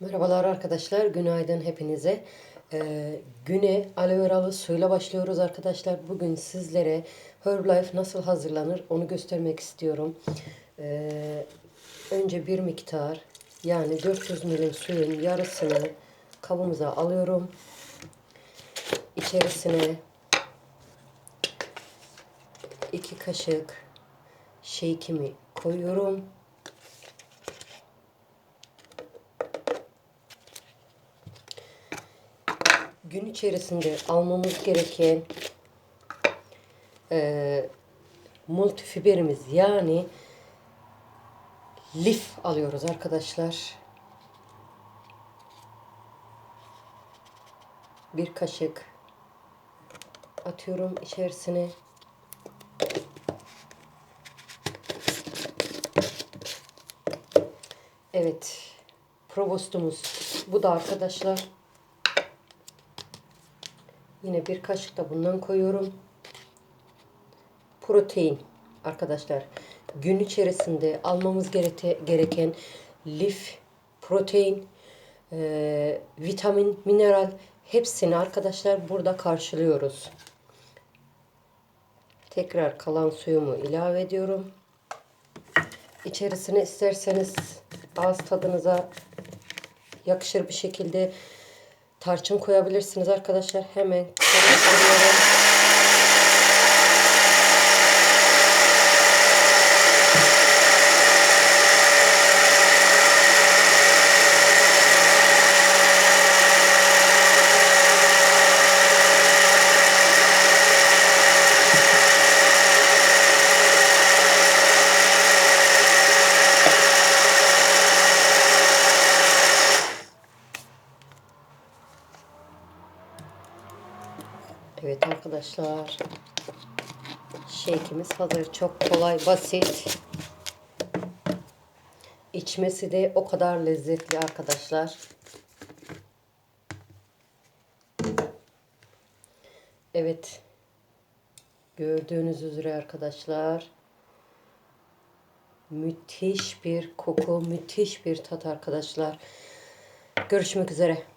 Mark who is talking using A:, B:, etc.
A: Merhabalar arkadaşlar, günaydın hepinize. Ee, güne aloe veralı suyla başlıyoruz arkadaşlar. Bugün sizlere Herbalife nasıl hazırlanır onu göstermek istiyorum. Ee, önce bir miktar yani 400 ml suyun yarısını kabımıza alıyorum. İçerisine 2 kaşık shake'imi koyuyorum. Gün içerisinde almamız gereken e, multifiberimiz yani lif alıyoruz arkadaşlar. Bir kaşık atıyorum içerisine. Evet. Probostumuz bu da arkadaşlar. Yine bir kaşık da bundan koyuyorum. Protein arkadaşlar. Gün içerisinde almamız gereken lif, protein, e, vitamin, mineral hepsini arkadaşlar burada karşılıyoruz. Tekrar kalan suyumu ilave ediyorum. İçerisine isterseniz ağız tadınıza yakışır bir şekilde tarçın koyabilirsiniz arkadaşlar. Hemen Evet arkadaşlar. Shake'imiz hazır. Çok kolay, basit. İçmesi de o kadar lezzetli arkadaşlar. Evet. Gördüğünüz üzere arkadaşlar. Müthiş bir koku, müthiş bir tat arkadaşlar. Görüşmek üzere.